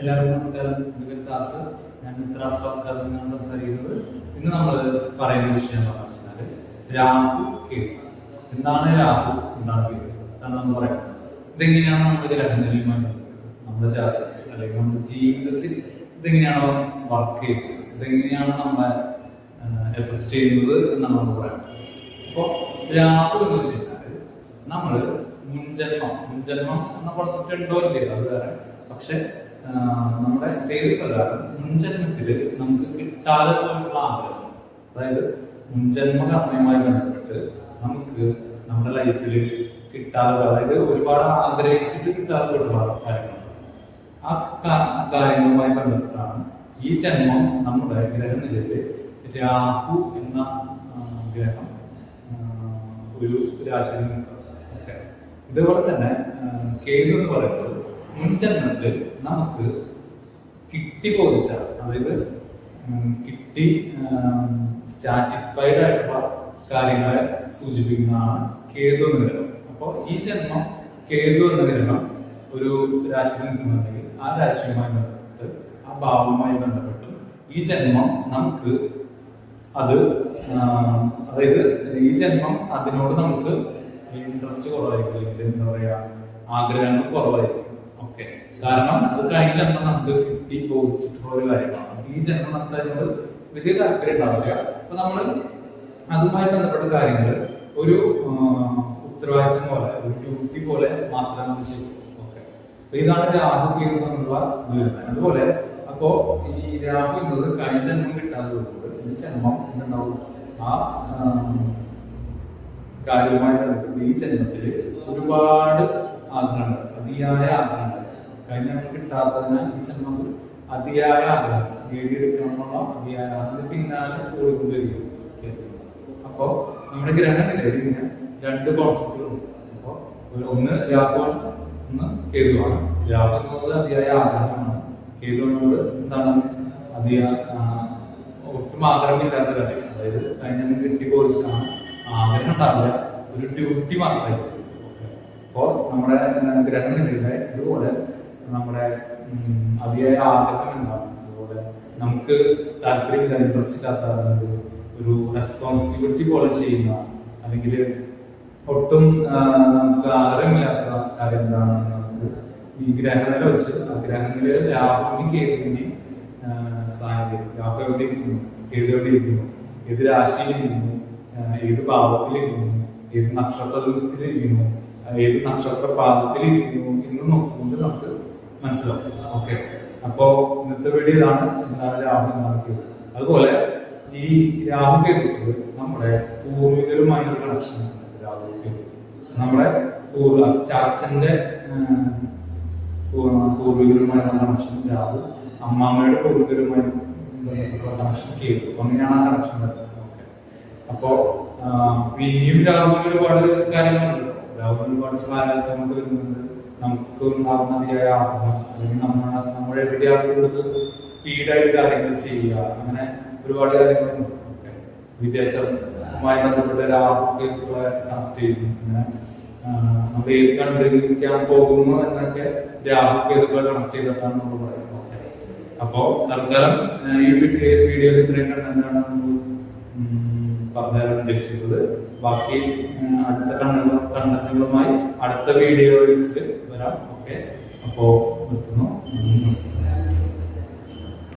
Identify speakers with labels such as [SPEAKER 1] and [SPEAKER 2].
[SPEAKER 1] എല്ലാവർക്കും നമസ്കാരം. എന്റെ ദാസ്. ഞാൻ മിത്രാസ് പത്കാറിൽ നിന്നാണ് സംസാരിക്കുന്നത്. ഇന്ന് നമ്മൾ പറയുന്ന വിഷയം എന്ന് പറഞ്ഞാൽ രാഹു കേതു. എന്താണ് രാഹു? എന്താണ് കേതു? എന്താണ് നമ്മൾ പറയുന്നത്. ഇതെങ്ങനെയാണ് നമ്മുടെ ബന്ധപ്പെട്ടത് നമ്മുടെ ജാതകത്തിൽ അല്ലെങ്കിൽ നമ്മുടെ ജീവിതത്തിൽ ഇതെങ്ങനെയാണ് വർക്ക് ചെയ്യുന്നത്? ഇതെങ്ങനെയാണ് നമ്മളെ എഫക്ട് ചെയ്യുന്നത് എന്നാണ് നമ്മൾ പറയുന്നത്. അപ്പോൾ രാഹു എന്ന് വെച്ച് കഴിഞ്ഞാൽ നമ്മൾ മുൻജന്മം മുൻജന്മം എന്ന കോൺസെപ്റ്റ് ഉണ്ടോ ഇല്ലേ അത് വേറെ. പക്ഷെ നമ്മുടെ പേര് പ്രകാരം മുൻജന്മത്തിൽ നമുക്ക് കിട്ടാതെ പോയിട്ടുള്ള ആഗ്രഹം. അതായത് മുൻജന്മ കർമ്മയുമായി ബന്ധപ്പെട്ട് നമുക്ക് നമ്മുടെ ലൈഫിൽ കിട്ടാതെ അതായത് ഒരുപാട് ആഗ്രഹിച്ചിട്ട് കിട്ടാതെ ഒരുപാട് കാര്യങ്ങളുണ്ട് ആ കാര്യങ്ങളുമായി ബന്ധപ്പെട്ടാണ് ഈ ജന്മം നമ്മുടെ ഗ്രഹനിലയിൽ രാഹു എന്ന ഗ്രഹം ഒരു രാശിയിൽ നിൽക്കുന്നത്. ഓക്കെ. ഇതുപോലെ തന്നെ കേതു എന്ന് പറയുന്നത് മുൻജന്മത്തിൽ നമുക്ക് കിട്ടി ബോധിച്ച അതായത് കിട്ടി സാറ്റിസ്ഫൈഡ് ആയിട്ടുള്ള കാര്യങ്ങളെ സൂചിപ്പിക്കുന്നതാണ് കേതു എന്ന ഗ്രഹം അപ്പോൾ ഈ ജന്മം കേതു എന്ന ഗ്രഹം ഒരു രാശി നിൽക്കുന്നുണ്ടെങ്കിൽ ആ രാശിയുമായി ബന്ധപ്പെട്ട് ആ ഭാവവുമായി ബന്ധപ്പെട്ട് ഈ ജന്മം നമുക്ക് അത് അതായത് ഈ ജന്മം അതിനോട് നമുക്ക് ഇൻട്രസ്റ്റ് കുറവായിരിക്കും. അല്ലെങ്കിൽ എന്താ പറയാ ആഗ്രഹങ്ങൾ കുറവായിരിക്കും. കാരണം അത് കഴിഞ്ഞ ജന്മം നമുക്ക് കിട്ടി ബോധിച്ചിട്ടുള്ള ഒരു കാര്യമാണ്. ഈ ജന്മം നമുക്ക് വലിയ താല്പര്യം ഉണ്ടാവില്ല. അപ്പൊ നമ്മൾ അതുമായി ബന്ധപ്പെട്ട കാര്യങ്ങൾ ഒരു ഉത്തരവാദിത്വം പോലെ ഒരു ഡ്യൂട്ടി പോലെ മാത്രമേ നമ്മൾ ചെയ്യും. ഓക്കെ അപ്പൊ ഇതാണ് രാഹു കേതു എന്നുള്ള അതുപോലെ അപ്പോ ഈ രാഹു എന്നത് കഴിഞ്ഞ ജന്മം കിട്ടാതെ വരുമ്പോൾ ഈ ജന്മം എന്തുണ്ടാവും ആ കാര്യവുമായി ബന്ധപ്പെട്ട് ഈ ജന്മത്തിൽ ഒരുപാട് ആഗ്രഹങ്ങൾ അതിയായ ആഗ്രഹങ്ങൾ കഴിഞ്ഞ കിട്ടാത്തതിനാൽ ഈ ജന്മം അതിയായ ആഗ്രഹം. നേടിയെടുക്കണമെന്നുള്ള അതിയായ അതിന് പിന്നാലെ ഓടിക്കൊണ്ടിരിക്കും. അപ്പോ നമ്മുടെ ഗ്രഹനിലയിൽ ഇങ്ങനെ രണ്ട് കോൺസെപ്റ്റുകളുണ്ട് അപ്പോ ഒന്ന് രാഘവൻ ഒന്ന് കേതുവാണ്. രാഘവൻ എന്നുള്ളത് അതിയായ ആഗ്രഹമാണ്. കേതു എന്നുള്ളത് എന്താണ് ആ, ഒട്ടും ആഗ്രഹമില്ലാത്ത കാര്യം അതായത് കഴിഞ്ഞ കിട്ടി പോലീസാണ് ആഗ്രഹം ഉണ്ടാവില്ല. ഒരു ഡ്യൂട്ടി മാത്രമേ അപ്പോ നമ്മുടെ ഗ്രഹനിലയിലെ ഇതുപോലെ നമ്മുടെ അതിയായ ആഗ്രഹം ഉണ്ടാവും. അതുപോലെ നമുക്ക് താല്പര്യമില്ല ഇൻട്രസ്റ്റ് ഇല്ലാത്ത ഒരു റെസ്പോൺസിബിലിറ്റി പോലെ ചെയ്യുന്ന അല്ലെങ്കിൽ ഒട്ടും നമുക്ക് ആഗ്രഹമില്ലാത്ത കാര്യം എന്താണെന്ന് നമുക്ക് ഈ ഗ്രഹങ്ങളെ വെച്ച് ആ ഗ്രഹങ്ങളിൽ രാഹുവിനും കേതുവിന്റെയും സാഹചര്യം രാഹു എവിടെ ഇരിക്കുന്നു കേതു എവിടെ ഇരിക്കുന്നു ഏത് രാശിയിലിരിക്കുന്നു? ഏത് ഭാവത്തിലിരിക്കുന്നു? ഏത് നക്ഷത്രത്തിലിരിക്കുന്നു? ഏത് നക്ഷത്ര പാദത്തിലിരിക്കുന്നു എന്ന് നോക്കുമ്പോൾ നമുക്ക് മനസ്സിലാവും. ഓക്കെ അപ്പോ ഇന്നത്തെ വീഡിയോ ഇതാണ് എന്താണ് രാഹു എന്നാണ് കേതു അതുപോലെ ഈ രാഹു കേതു നമ്മുടെ പൂർവികരുമായ ഒരു കണക്ഷൻ രാഹു നമ്മുടെ പൂർവ ചാച്ചന്റെ പൂർവികരുമായുള്ള കണക്ഷൻ രാഹു അമ്മാമ്മയുടെ പൂർവികരുമായി കണക്ഷൻ കേതു അങ്ങനെയാണ് ആ കണക്ഷൻ വരുന്നത് ഓക്കെ അപ്പോ പിന്നെയും രാഹുവിന് ഒരുപാട് കാര്യങ്ങളുണ്ട്. രാഹുവിന് ഒരുപാട് കാലത്ത് വരുന്നുണ്ട്. നമുക്ക് ഉണ്ടാകുന്ന അതിയായ ആഗ്രഹം അല്ലെങ്കിൽ നമ്മൾ നമ്മുടെ വിദ്യാർത്ഥികൾക്ക് സ്പീഡായിട്ട് കാര്യങ്ങൾ ചെയ്യുക അങ്ങനെ ഒരുപാട് കാര്യങ്ങളുണ്ട്. വിദേശവുമായി ബന്ധപ്പെട്ട രാഹുക്കളെ കണക്ട് നമ്മൾ ഏത് കണ്ടിരിക്കാൻ പോകുന്നു എന്നൊക്കെ രാഹുക്കേതുക്കളെ കണക്ട് ചെയ്തിട്ടാണ് നമ്മൾ പറയുന്നത് ഓക്കെ. അപ്പോ തൽക്കാലം ഈ വീഡിയോ വീഡിയോയിൽ ഇത്രയും കണ്ടെന്നാണ് നമ്മൾ പറഞ്ഞു തരാൻ ഉദ്ദേശിക്കുന്നത്. ബാക്കി അടുത്ത കണ്ടന്റുകളുമായി അടുത്ത വീഡിയോസിൽ വരാം. ഓക്കെ. അപ്പോ നിർത്തുന്നു. നമസ്കാരം.